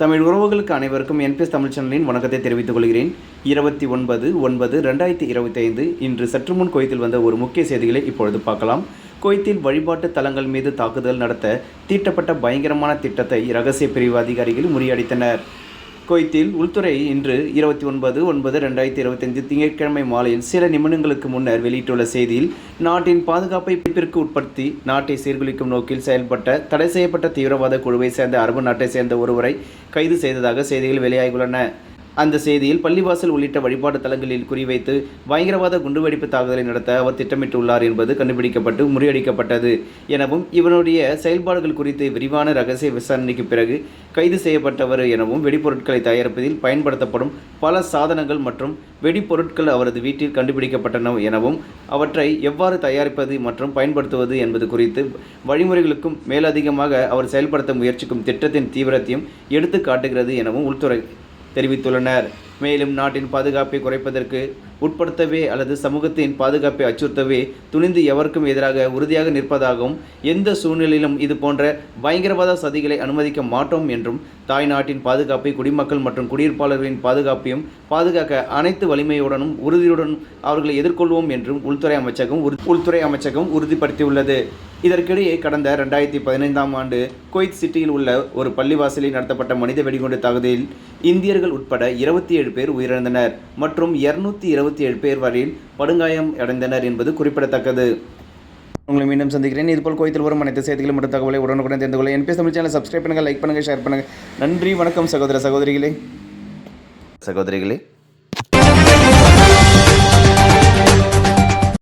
தமிழ் உறவுகளுக்கு அனைவருக்கும் என்பிஎஸ் தமிழ் சேனலின் வணக்கத்தை தெரிவித்துக் கொள்கிறேன். இருபத்தி ஒன்பது ஒன்பது ரெண்டாயிரத்தி இருபத்தி ஐந்து இன்று சற்று முன் குவைத்தில் வந்த ஒரு முக்கிய செய்திகளை இப்பொழுது பார்க்கலாம். குவைத்தில் வழிபாட்டு தலங்கள் மீது தாக்குதல் நடத்த தீட்டப்பட்ட பயங்கரமான திட்டத்தை இரகசிய பிரிவு அதிகாரிகள் முறியடித்தனர். குவைத்தில் உள்துறை இன்று இருபத்தி ஒன்பது ஒன்பது ரெண்டாயிரத்தி இருபத்தஞ்சு திங்கட்கிழமை மாலையில் சில நிமிடங்களுக்கு முன்னர் வெளியிட்டுள்ள செய்தியில் நாட்டின் பாதுகாப்பை பிடிப்பிற்கு உட்படுத்தி நாட்டை சீர்குலைக்கும் நோக்கில் செயல்பட்ட தடை செய்யப்பட்ட தீவிரவாத குழுவை சேர்ந்த அரபு நாட்டை சேர்ந்த ஒருவரை கைது செய்ததாக செய்திகள் வெளியாகியுள்ளன. அந்த செய்தியில் பள்ளிவாசல் உள்ளிட்ட வழிபாட்டு தலங்களில் குறிவைத்து பயங்கரவாத குண்டுவெடிப்பு தாக்குதலை நடத்த அவர் திட்டமிட்டுள்ளார் என்பது கண்டுபிடிக்கப்பட்டு முறியடிக்கப்பட்டது எனவும் இவனுடைய செயல்பாடுகள் குறித்து விரிவான ரகசிய விசாரணைக்கு பிறகு கைது செய்யப்பட்டவர் எனவும் வெடிப்பொருட்களை தயாரிப்பதில் பயன்படுத்தப்படும் பல சாதனங்கள் மற்றும் வெடிப்பொருட்கள் அவரது வீட்டில் கண்டுபிடிக்கப்பட்டன எனவும் அவற்றை எவ்வாறு தயாரிப்பது மற்றும் பயன்படுத்துவது என்பது குறித்து வழிமுறைகளுக்கும் மேலதிகமாக அவர் செயல்படுத்த முயற்சிக்கும் திட்டத்தின் தீவிரத்தையும் எடுத்து காட்டுகிறது எனவும் உள்துறை தெரிவித்துள்ளனர். மேலும் நாட்டின் பாதுகாப்பை குறைப்பதற்கு உட்படுத்தவே அல்லது சமூகத்தின் பாதுகாப்பை அச்சுறுத்தவே துணிந்து எவருக்கும் எதிராக உறுதியாக நிற்பதாகவும் எந்த சூழ்நிலையிலும் இது போன்ற பயங்கரவாத சதிகளை அனுமதிக்க மாட்டோம் என்றும் தாய் நாட்டின் பாதுகாப்பை குடிமக்கள் மற்றும் குடியிருப்பாளர்களின் பாதுகாப்பையும் பாதுகாக்க அனைத்து வலிமையுடனும் உறுதியுடனும் அவர்களை எதிர்கொள்வோம் என்றும் உள்துறை அமைச்சகம் உறு- உள்துறை அமைச்சகம் உறுதிப்படுத்தியுள்ளது. இதற்கிடையே கடந்த ரெண்டாயிரத்தி பதினைந்தாம் ஆண்டு குவைத் சிட்டியில் உள்ள ஒரு பள்ளிவாசலில் நடத்தப்பட்ட மனித வெடிகுண்டு தாக்குதலில் இந்தியர்கள் உட்பட இருபத்தி ஏழு பேர் உயிரிழந்தனர் மற்றும் இருநூத்தி இருபத்தி ஏழு பேர் வரையில் படுகாயம் அடைந்தனர் என்பது குறிப்பிடத்தக்கது. உங்களை மீண்டும் சந்திக்கிறேன். இதுபோல் கோயத்தில் வரும் அனைத்து செய்திகளும் மற்றும் தகவலை உடனுக்குடன் தெரிந்து கொள்ள என்பிஎஸ் தமிழ் சேனல் சப்ஸ்கிரைப் பண்ணுங்கள் லைக் பண்ணுங்கள் ஷேர் பண்ணுங்கள் நன்றி வணக்கம் சகோதர சகோதரிகளே. சகோதரிகளே